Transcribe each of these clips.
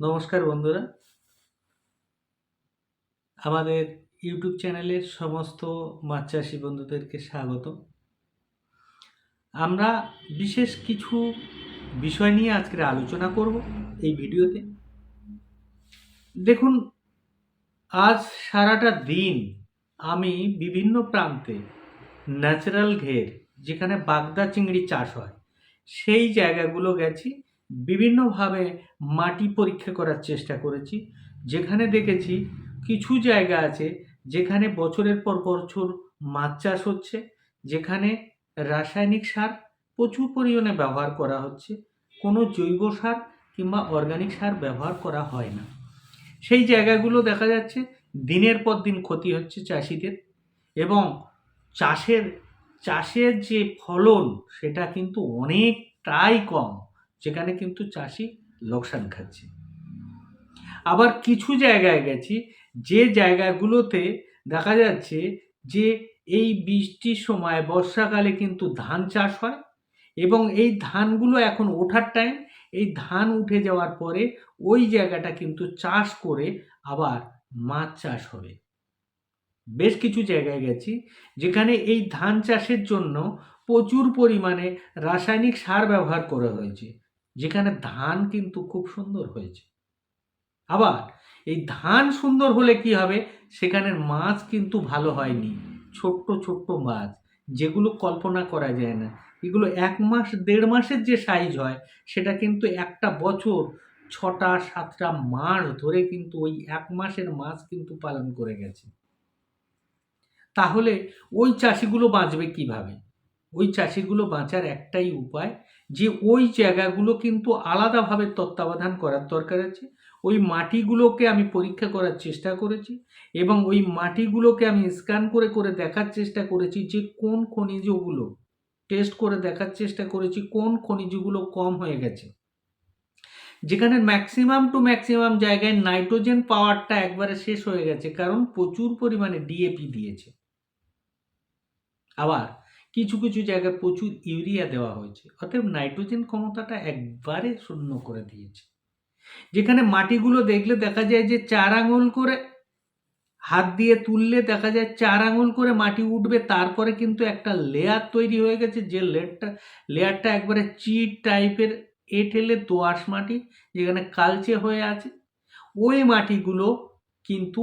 নমস্কার বন্ধুরা। আমাদের ইউটিউব চ্যানেলের সমস্ত মাছ চাষি বন্ধুদেরকে স্বাগত। আমরা বিশেষ কিছু বিষয় নিয়ে আজকে আলোচনা করব এই ভিডিওতে। দেখুন, আজ সারাটা দিন আমি বিভিন্ন প্রান্তে ন্যাচারাল ঘের, যেখানে বাগদা চিংড়ি চাষ হয়, সেই জায়গাগুলো গেছি। বিভিন্নভাবে মাটি পরীক্ষা করার চেষ্টা করেছি। যেখানে দেখেছি কিছু জায়গা আছে যেখানে বছরের পর বছর মাছ চাষ হচ্ছে, যেখানে রাসায়নিক সার প্রচুর পরিমাণে ব্যবহার করা হচ্ছে। কোনো জৈব সার কিংবা অর্গানিক সার ব্যবহার করা হয় না। সেই জায়গাগুলো দেখা যাচ্ছে দিনের পর দিন ক্ষতি হচ্ছে চাষিদের এবং চাষের চাষের যে ফলন সেটা কিন্তু অনেকটাই কম। যেখানে কিন্তু চাষি লোকসান খাচ্ছে। আবার কিছু জায়গায় গেছি, যে জায়গাগুলোতে দেখা যাচ্ছে যে এই বৃষ্টির সময়, বর্ষাকালে কিন্তু ধান চাষ হয় এবং এই ধানগুলো এখন ওঠার টাইম এই ধান উঠে যাওয়ার পরে ওই জায়গাটা কিন্তু চাষ করে আবার মাছ চাষ হবে। বেশ কিছু জায়গায় গেছি, যেখানে এই ধান চাষের জন্য প্রচুর পরিমাণে রাসায়নিক সার ব্যবহার করা হয়েছে। যেখানে ধান কিন্তু খুব সুন্দর হয়েছে। আবার এই ধান সুন্দর হলে কি হবে? সেখানের মাছ কিন্তু ভালো হয়নি। ছোট্ট ছোট্ট মাছ, যেগুলো কল্পনা করা যায় না। এগুলো এক মাস, দেড় মাসের যে সাইজ হয়, সেটা কিন্তু একটা বছর, ছটা, সাতটা মাস ধরে কিন্তু ওই এক মাসের মাছ কিন্তু পালন করে গেছে। তাহলে ওই চাষিগুলো বাঁচবে কীভাবে? ওই চাষিগুলো বাঁচার একটাই উপায় যে ওই জায়গাগুলো কিন্তু আলাদাভাবে তত্ত্বাবধান করার দরকার আছে। ওই মাটিগুলোকে আমি পরীক্ষা করার চেষ্টা করেছি এবং ওই মাটিগুলোকে আমি স্ক্যান করে করে দেখার চেষ্টা করেছি যে কোন খনিজগুলো টেস্ট করে দেখার চেষ্টা করেছি কোন খনিজগুলো কম হয়ে গেছে। যেখানে ম্যাক্সিমাম টু ম্যাক্সিমাম জায়গায় নাইট্রোজেন পাওয়ারটা একবারে শেষ হয়ে গেছে, কারণ প্রচুর পরিমাণে ডিএপি দিয়েছে। আবার কিছু কিছু জায়গায় প্রচুর ইউরিয়া দেওয়া হয়েছে। অতএব নাইট্রোজেন ক্ষমতাটা একবারে শূন্য করে দিয়েছে। যেখানে মাটিগুলো দেখলে দেখা যায় যে চার আঙুল করে হাত দিয়ে তুললে দেখা যায় চার আঙুল করে মাটি উঠবে, তারপরে কিন্তু একটা লেয়ার তৈরি হয়ে গেছে যে লেয়ারটা লেয়ারটা একবারে চিট টাইপের এ ঠেলে দোআঁশ মাটি যেখানে কালচে হয়ে আছে। ওই মাটিগুলো কিন্তু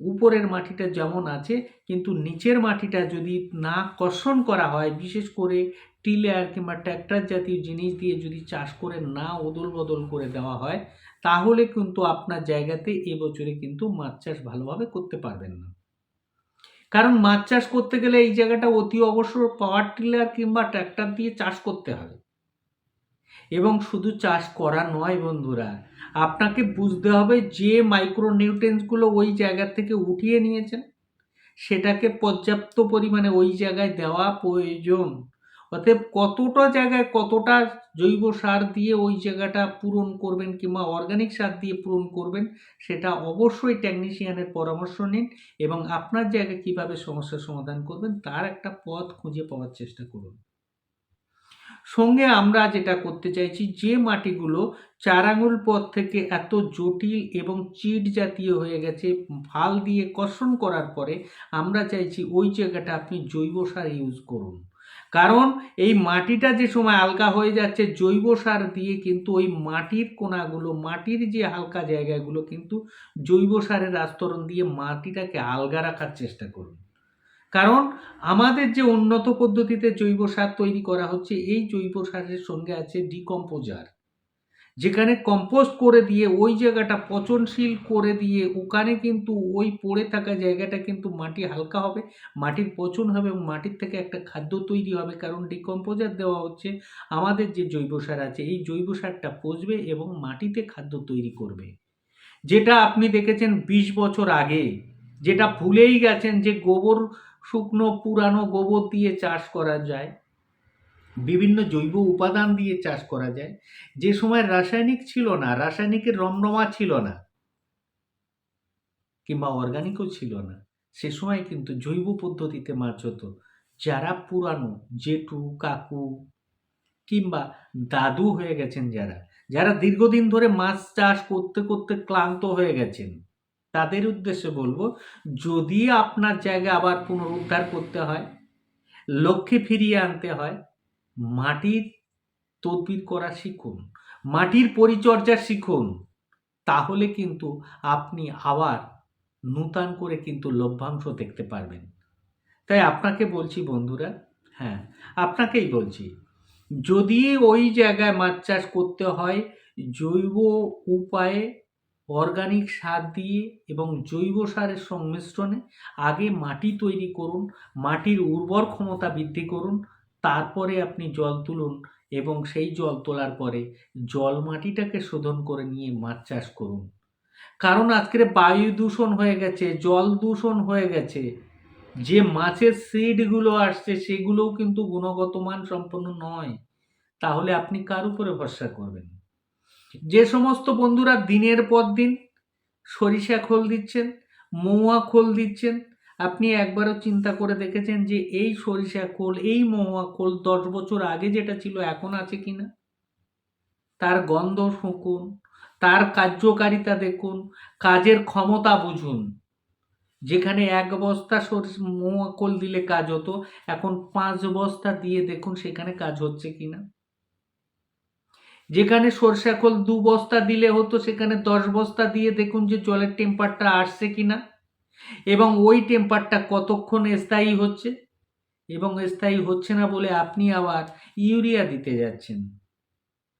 উপরের মাটিটা যেমন আছে, কিন্তু নিচের মাটিটা যদি না কর্ষণ করা হয়, বিশেষ করে টিলার কিংবা ট্র্যাক্টর জাতীয় জিনিস দিয়ে যদি চাষ করে না ওদল বদল করে দেওয়া হয়, তাহলে কিন্তু আপনার জায়গাতে এবছরে কিন্তু মাছ চাষ ভালোভাবে করতে পারবেন না। কারণ মাছ চাষ করতে গেলে এই জায়গাটা অতি অবসর পাওয়ার টিলার কিংবা ট্র্যাক্টর দিয়ে চাষ করতে হবে। এবং শুধু চাষ করা নয় বন্ধুরা আপনাকে বুঝতে হবে যে মাইক্রো নিউট্রেন্সগুলো ওই জায়গা থেকে উঠিয়ে নিয়েছেন, সেটাকে পর্যাপ্ত পরিমাণে ওই জায়গায় দেওয়া প্রয়োজন। অতএব কতটা জায়গায় কতটা জৈব সার দিয়ে ওই জায়গাটা পূরণ করবেন কিংবা অর্গানিক সার দিয়ে পূরণ করবেন, সেটা অবশ্যই টেকনিশিয়ানের পরামর্শ নিন এবং আপনার জায়গায় কীভাবে সমস্যার সমাধান করবেন, তার একটা পথ খুঁজে পাওয়ার চেষ্টা করুন। সঙ্গে আমরা যেটা করতে চাইছি, যে মাটিগুলো চার আঙুল পথ থেকে এত জটিল এবং চিট জাতীয় হয়ে গেছে ফাল দিয়ে কর্ষণ করার পরে আমরা চাইছি ওই জায়গাটা আপনি জৈব সার ইউজ করুন। কারণ এই মাটিটা যে সময় আলগা হয়ে যাচ্ছে, জৈব সার দিয়ে কিন্তু ওই মাটির কোনাগুলো, মাটির যে হালকা জায়গাগুলো কিন্তু জৈব সারের আস্তরণ দিয়ে মাটিটাকে আলগা রাখার চেষ্টা করুন। কারণ আমাদের যে উন্নত পদ্ধতিতে জৈব সার তৈরি করা হচ্ছে, এই জৈব সারের সঙ্গে আছে ডিকম্পোজার। যেখানে কম্পোস্ট করে দিয়ে, ওই জায়গাটা পচনশীল করে দিয়ে, ওখানে কিন্তু ওই পড়ে থাকা জায়গাটা কিন্তু মাটি হালকা হবে, মাটির পচন হবে, এবং মাটির থেকে একটা খাদ্য তৈরি হবে। কারণ ডিকম্পোজার দেওয়া হচ্ছে, আমাদের যে জৈব সার আছে, এই জৈব সারটা পচবে এবং মাটিতে খাদ্য তৈরি করবে। যেটা আপনি দেখেছেন বিশ বছর আগে, যেটা ভুলেই গেছেন যে গোবর শুকনো পুরানো গোবর দিয়ে চাষ করা যায়। বিভিন্ন জৈব উপাদান দিয়ে চাষ করা যায়। যে সময় রাসায়নিক ছিল না, রাসায়নিকের রমরমা ছিল না, কিংবা অর্গানিকও ছিল না, সে সময় কিন্তু জৈব পদ্ধতিতে মাছ হতো। যারা পুরানো, জেঠু, কাকু, কিংবা দাদু হয়ে গেছেন যারা যারা দীর্ঘদিন ধরে মাছ চাষ করতে করতে ক্লান্ত হয়ে গেছেন। তাদের উদ্দেশ্যে বলব, যদি আপনার জায়গা আবার পুনরুদ্ধার করতে হয়, লক্ষ্যে ফিরিয়ে আনতে হয়, মাটির তদবির করা শিখুন, মাটির পরিচর্যা শিখুন, তাহলে কিন্তু আপনি আবার নূতন করে কিন্তু লভ্যাংশ দেখতে পারবেন। তাই আপনাকে বলছি বন্ধুরা হ্যাঁ আপনাকেই বলছি, যদি ওই জায়গায় মাছ চাষ করতে হয়, জৈব উপায়ে অর্গানিক সার দিয়ে এবং জৈব সারের সংমিশ্রণে আগে মাটি তৈরি করুন, মাটির উর্বর ক্ষমতা বৃদ্ধি করুন, তারপরে আপনি জল তুলুন এবং সেই জল তোলার পরে জল মাটিটাকে শোধন করে নিয়ে মাছ চাষ করুন। কারণ আজকের বায়ু দূষণ হয়ে গেছে, জল দূষণ হয়ে গেছে। যে মাছের সিডগুলো আসছে সেগুলোও কিন্তু গুণগত মান সম্পন্ন নয়। তাহলে আপনি কার উপরে ভরসা করবেন? যে সমস্ত বন্ধুরা দিনের পর দিন সরিষা খোল দিচ্ছেন, মৌয়া খোল দিচ্ছেন, আপনি একবারও চিন্তা করে দেখেছেন যে এই সরিষা খোল, এই মহুয়া খোল দশ বছর আগে যেটা ছিল এখন আছে কি না? তার গন্ধ শুকুন, তার কার্যকারিতা দেখুন, কাজের ক্ষমতা বুঝুন। যেখানে এক বস্তা মহুয়া খোল দিলে কাজ হতো, এখন পাঁচ বস্তা দিয়ে দেখুন সেখানে কাজ হচ্ছে কিনা যেখানে সরষা খোল দু বস্তা দিলে হতো, সেখানে দশ বস্তা দিয়ে দেখুন যে জলের টেম্পারটা আসছে কি না এবং ওই টেম্পারটা কতক্ষণ স্থায়ী হচ্ছে? এবং স্থায়ী হচ্ছে না বলে আপনি আবার ইউরিয়া দিতে যাচ্ছেন।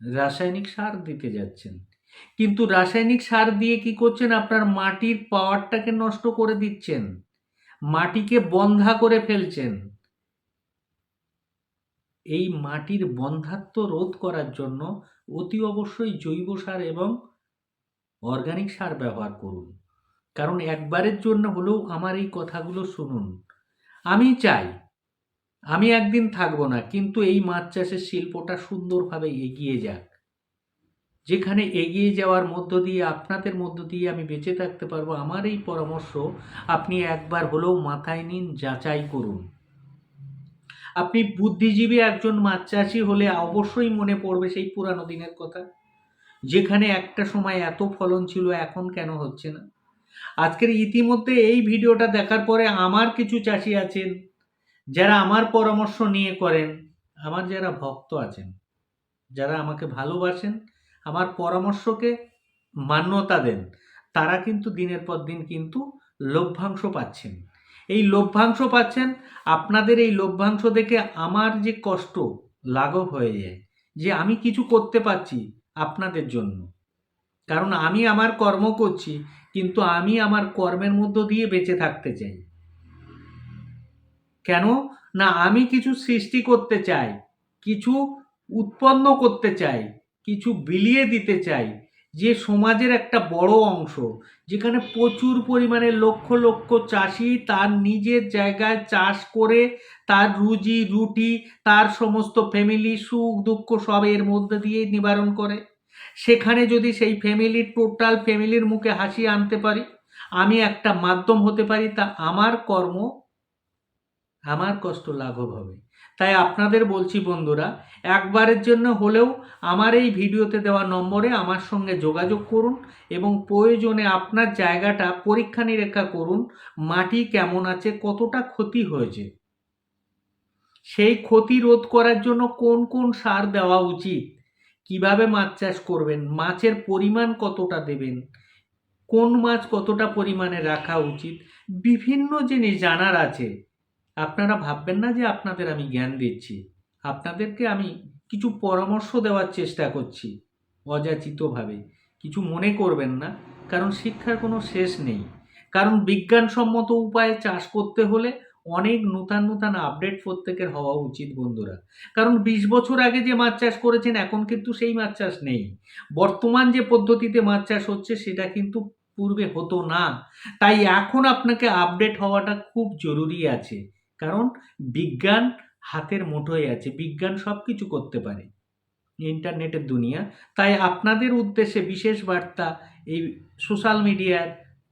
রাসায়নিক সার দিতে যাচ্ছেন। কিন্তু রাসায়নিক সার দিয়ে কি করছেন? আপনার মাটির পাওয়ারটাকে নষ্ট করে দিচ্ছেন। মাটিকে বন্ধা করে ফেলছেন। এই মাটির বন্ধাত্ম রোধ করার জন্য অতি অবশ্যই জৈব সার এবং অর্গানিক সার ব্যবহার করুন। কারণ একবারের জন্য হলেও আমার এই কথাগুলো শুনুন। আমি চাই, আমি একদিন থাকব না, কিন্তু এই মাছ চাষের শিল্পটা সুন্দরভাবে এগিয়ে যাক। যেখানে এগিয়ে যাওয়ার মধ্য দিয়ে, আপনাদের মধ্য দিয়ে আমি বেঁচে থাকতে পারব, আমার এই পরামর্শ আপনি একবার হলেও মাথায় নিন, যাচাই করুন। আপনি বুদ্ধিজীবী একজন মাছ চাষি হলে অবশ্যই মনে পড়বে সেই পুরানো দিনের কথা। যেখানে একটা সময় এত ফলন ছিল, এখন কেন হচ্ছে না? আজকের ইতিমধ্যে এই ভিডিওটা দেখার পরে আমার কিছু চাষি আছেন, যারা আমার পরামর্শ নিয়ে করেন। আমার যারা ভক্ত আছেন, যারা আমাকে ভালোবাসেন, আমার পরামর্শকে মান্যতা দেন, তারা কিন্তু দিনের পর দিন কিন্তু লভ্যাংশ পাচ্ছেন এই লভ্যাংশ পাচ্ছেন। আপনাদের এই লভ্যাংশ দেখে আমার যে কষ্ট, লাঘব হয়ে যায় যে আমি কিছু করতে পারছি আপনাদের জন্য। কারণ আমি আমার কর্ম করছি, কিন্তু আমি আমার কর্মের মধ্য দিয়ে বেঁচে থাকতে চাই। কেন? না, আমি কিছু সৃষ্টি করতে চাই, কিছু উৎপন্ন করতে চাই, কিছু বিলিয়ে দিতে চাই যে সমাজের একটা বড় অংশ, যেখানে প্রচুর পরিমাণে লক্ষ লক্ষ চাষি তার নিজের জায়গায় চাষ করে তার রুজি, রুটি, তার সমস্ত ফ্যামিলি সুখ দুঃখ সব এর মধ্যে দিয়ে নিবারণ করে। সেখানে যদি সেই ফ্যামিলির টোটাল ফ্যামিলির মুখে হাসি আনতে পারি, আমি একটা মাধ্যম হতে পারি তা আমার কর্ম আমার কষ্ট লাঘব হবে। তাই আপনাদের বলছি, বন্ধুরা, একবারের জন্য হলেও আমার এই ভিডিওতে দেওয়া নম্বরে আমার সঙ্গে যোগাযোগ করুন এবং প্রয়োজনে আপনার জায়গাটা পরীক্ষা নিরীক্ষা করুন, মাটি কেমন আছে, কতটা ক্ষতি হয়েছে। সেই ক্ষতি রোধ করার জন্য কোন কোন সার দেওয়া উচিত? কীভাবে মাছ চাষ করবেন? মাছের পরিমাণ কতটা দেবেন? কোন মাছ কতটা পরিমাণে রাখা উচিত? বিভিন্ন জিনিস জানার আছে। আপনারা ভাববেন না যে আপনাদের আমি জ্ঞান দিচ্ছি। আপনাদেরকে আমি কিছু পরামর্শ দেওয়ার চেষ্টা করছি, অযাচিতভাবে। কিছু মনে করবেন না, কারণ শিক্ষার কোনো শেষ নেই। কারণ বিজ্ঞানসম্মত উপায়ে চাষ করতে হলে অনেক নূতন নূতন আপডেট প্রত্যেকের হওয়া উচিত বন্ধুরা। কারণ বিশ বছর আগে যে মাছ চাষ করেছেন, এখন কিন্তু সেই মাছ চাষ নেই। বর্তমান যে পদ্ধতিতে মাছ চাষ হচ্ছে, সেটা কিন্তু পূর্বে হতো না। তাই এখন আপনাকে আপডেট হওয়াটা খুব জরুরি আছে। কারণ বিজ্ঞান হাতের মুঠোয় আছে, বিজ্ঞান সব কিছু করতে পারে ইন্টারনেটের দুনিয়া। তাই আপনাদের উদ্দেশ্যে বিশেষ বার্তা এই সোশ্যাল মিডিয়ার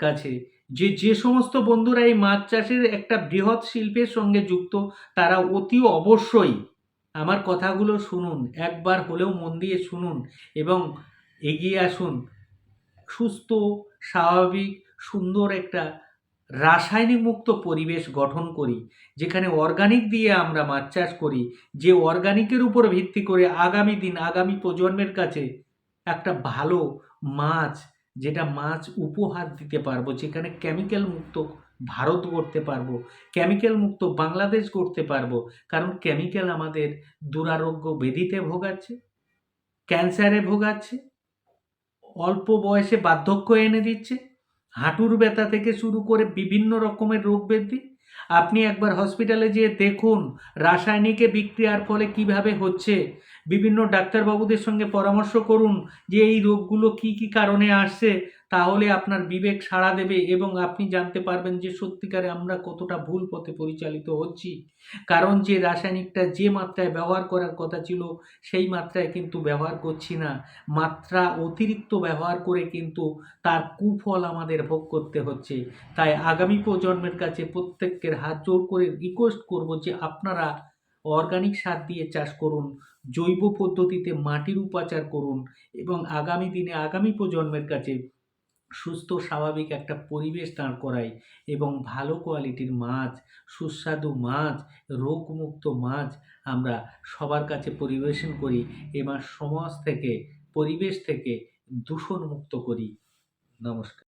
কাছে যে যে সমস্ত বন্ধুরা এই মাছ চাষের একটা বৃহৎ শিল্পের সঙ্গে যুক্ত, তারা অতি অবশ্যই আমার কথাগুলো শুনুন, একবার হলেও মন দিয়ে শুনুন এবং এগিয়ে আসুন। সুস্থ, স্বাভাবিক, সুন্দর একটা রাসায়নিক মুক্ত পরিবেশ গঠন করি, যেখানে অর্গানিক দিয়ে আমরা মাছ চাষ করি, যে অর্গানিকের উপর ভিত্তি করে আগামী দিন, আগামী প্রজন্মের কাছে একটা ভালো মাছ, যেটা মাছ উপহার দিতে পারব, যেখানে কেমিক্যাল মুক্ত ভারত গড়তে পারব কেমিক্যাল মুক্ত বাংলাদেশ গড়তে পারব, কারণ কেমিক্যাল আমাদের দুরারোগ্য ব্যাধিতে ভোগাচ্ছে ক্যান্সারে ভোগাচ্ছে, অল্প বয়সে বার্ধক্য এনে দিচ্ছে হাঁটুর ব্যথা থেকে শুরু করে বিভিন্ন রকমের রোগ ব্যাধি। আপনি একবার হসপিটালে যেয়ে দেখুন, রাসায়নিকে বিক্রিয়ার ফলে কীভাবে হচ্ছে। বিভিন্ন ডাক্তারবাবুদের সঙ্গে পরামর্শ করুন যে এই রোগগুলো কি কি কারণে আসছে তাহলে আপনার বিবেক সাড়া দেবে এবং আপনি জানতে পারবেন যে সত্যিকারে আমরা কতটা ভুল পথে পরিচালিত হচ্ছি। কারণ যে রাসায়নিকটা যে মাত্রায় ব্যবহার করার কথা ছিল, সেই মাত্রায় কিন্তু ব্যবহার করছি না। মাত্রা অতিরিক্ত ব্যবহার করে কিন্তু তার কুফল আমাদের ভোগ করতে হচ্ছে। তাই আগামী প্রজন্মের কাছে প্রত্যেকের হাত জোর করে রিকোয়েস্ট করব যে আপনারা অর্গানিক সার দিয়ে চাষ করুন, জৈব পদ্ধতিতে মাটির উপাচার করুন এবং আগামী দিনে আগামী প্রজন্মের কাছে সুস্থ, স্বাভাবিক একটা পরিবেশ দাঁড় করাই এবং ভালো কোয়ালিটির মাছ, সুস্বাদু মাছ, রোগমুক্ত মাছ আমরা সবার কাছে পরিবেশন করি এবং সমাজ থেকে, পরিবেশ থেকে দূষণমুক্ত করি। নমস্কার।